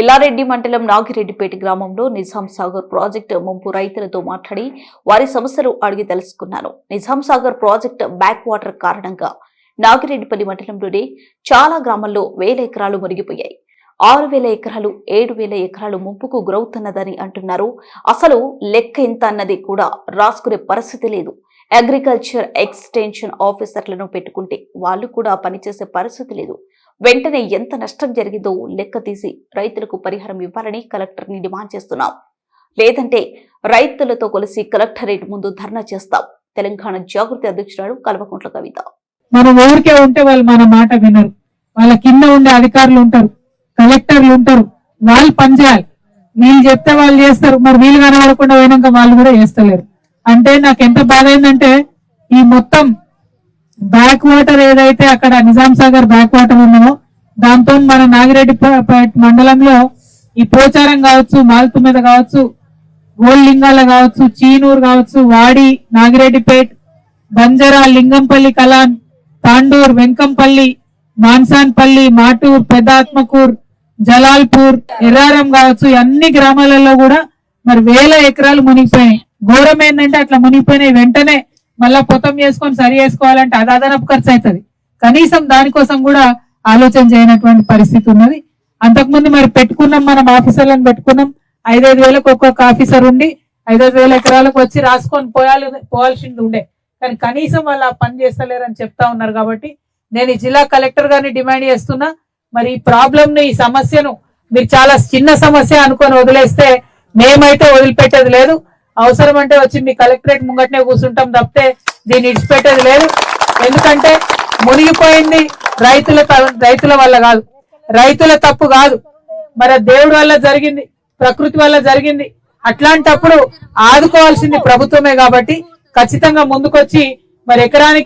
ఎల్లారెడ్డి మండలం నాగిరెడ్డిపేట గ్రామంలో నిజాం సాగర్ ప్రాజెక్టు ముంపు రైతులతో మాట్లాడి వారి సమస్యలు అడిగి తెలుసుకున్నాను Nizam Sagar project back water కారణంగా నాగిరెడ్డిపల్లి మండలంలోని చాలా గ్రామాల్లో వేల ఎకరాలు మునిగిపోయాయి. ఆరు వేల ఎకరాలు ఏడు వేల ఎకరాలు ముంపుకు గురవుతున్నదని అంటున్నారు. అసలు లెక్క ఎంత అన్నది కూడా రాసుకునే పరిస్థితి లేదు. అగ్రికల్చర్ ఎక్స్టెన్షన్ ఆఫీసర్లను పెట్టుకుంటే వాళ్ళు కూడా పనిచేసే పరిస్థితి లేదు. వెంటనే ఎంత నష్టం జరిగిందో లెక్క తీసి రైతులకు పరిహారం ఇవ్వాలని కలెక్టర్ని డిమాండ్ చేస్తున్నాం. లేదంటే రైతులతో కలిసి కలెక్టరేట్ ముందు ధర్నా చేస్తాం. తెలంగాణ జాగృతి అధ్యక్షురాలు కల్వకుంట్ల కవిత. మనం ఊరికే ఉంటే వాళ్ళు మన మాట వినరు. వాళ్ళ కింద ఉండే అధికారులు ఉంటారు. కలెక్టర్లు ఉంటారు. వాళ్ళు పనిచేయాలి వీళ్ళు చెప్తే వాళ్ళు చేస్తారు. మరి వీళ్ళు కనబడకుండా పోయినాక వాళ్ళు కూడా చేస్తలేరు. అంటే నాకు ఎంత బాధ ఈ మొత్తం బ్యాక్ వాటర్ ఏదైతే అక్కడ నిజాం సాగర్ బ్యాక్ వాటర్ ఉందో దాంతో మన నాగిరెడ్డిపేట మండలంలో ఈ పోచారం కావచ్చు మాల్తు మీద కావచ్చు గోల్లింగాల కావచ్చు చీనూరు కావచ్చు వాడి నాగిరెడ్డిపేట్ బంజరా లింగంపల్లి కలాన్ తాండూర్ వెంకంపల్లి మాన్సాన్పల్లి మాటూర్ పెదాత్మకూర్ జలాల్పూర్ ఎర్రారం కావచ్చు అన్ని గ్రామాలలో కూడా మరి వేల ఎకరాలు మునిగిపోయాయి ఘోరం ఏంటంటే అట్లా మునిగిపోయినాయి. వెంటనే మళ్ళా పొతం చేసుకొని సరి చేసుకోవాలంటే అది అదనపు ఖర్చు అవుతుంది. కనీసం దానికోసం కూడా ఆలోచన చేయనటువంటి పరిస్థితి ఉన్నది. అంతకుముందు మరి పెట్టుకున్నాం మనం ఆఫీసర్లను పెట్టుకున్నాం. ఐదైదు వేలకు ఒక్కొక్క ఆఫీసర్ ఉండి ఐదైదు వేల ఎకరాలకు వచ్చి రాసుకొని పోయాలి పోవాల్సింది ఉండే. కానీ కనీసం వాళ్ళు ఆ పని చేస్తలేరని చెప్తా ఉన్నారు కాబట్టి నేను ఈ జిల్లా కలెక్టర్ గారిని డిమాండ్ చేస్తున్నా. మరి ఈ ప్రాబ్లంను ఈ సమస్యను మీరు చాలా చిన్న సమస్య అనుకొని వదిలేస్తే మేమైతే వదిలిపెట్టేది లేదు. అవసరం అంటే వచ్చి మీ కలెక్టరేట్ ముంగట్నే కూర్చుంటాం తప్పితే దీన్ని ఇడిచిపెట్టేది లేదు. ఎందుకంటే మునిగిపోయింది రైతుల త- రైతుల వల్ల కాదు. రైతుల తప్పు కాదు. మరి దేవుడు దేవుడి వల్ల జరిగింది ప్రకృతి వల్ల జరిగింది అట్లాంటప్పుడు ఆదుకోవాల్సింది ప్రభుత్వమే కాబట్టి ఖచ్చితంగా ముందుకొచ్చి మరి ఎకరానికి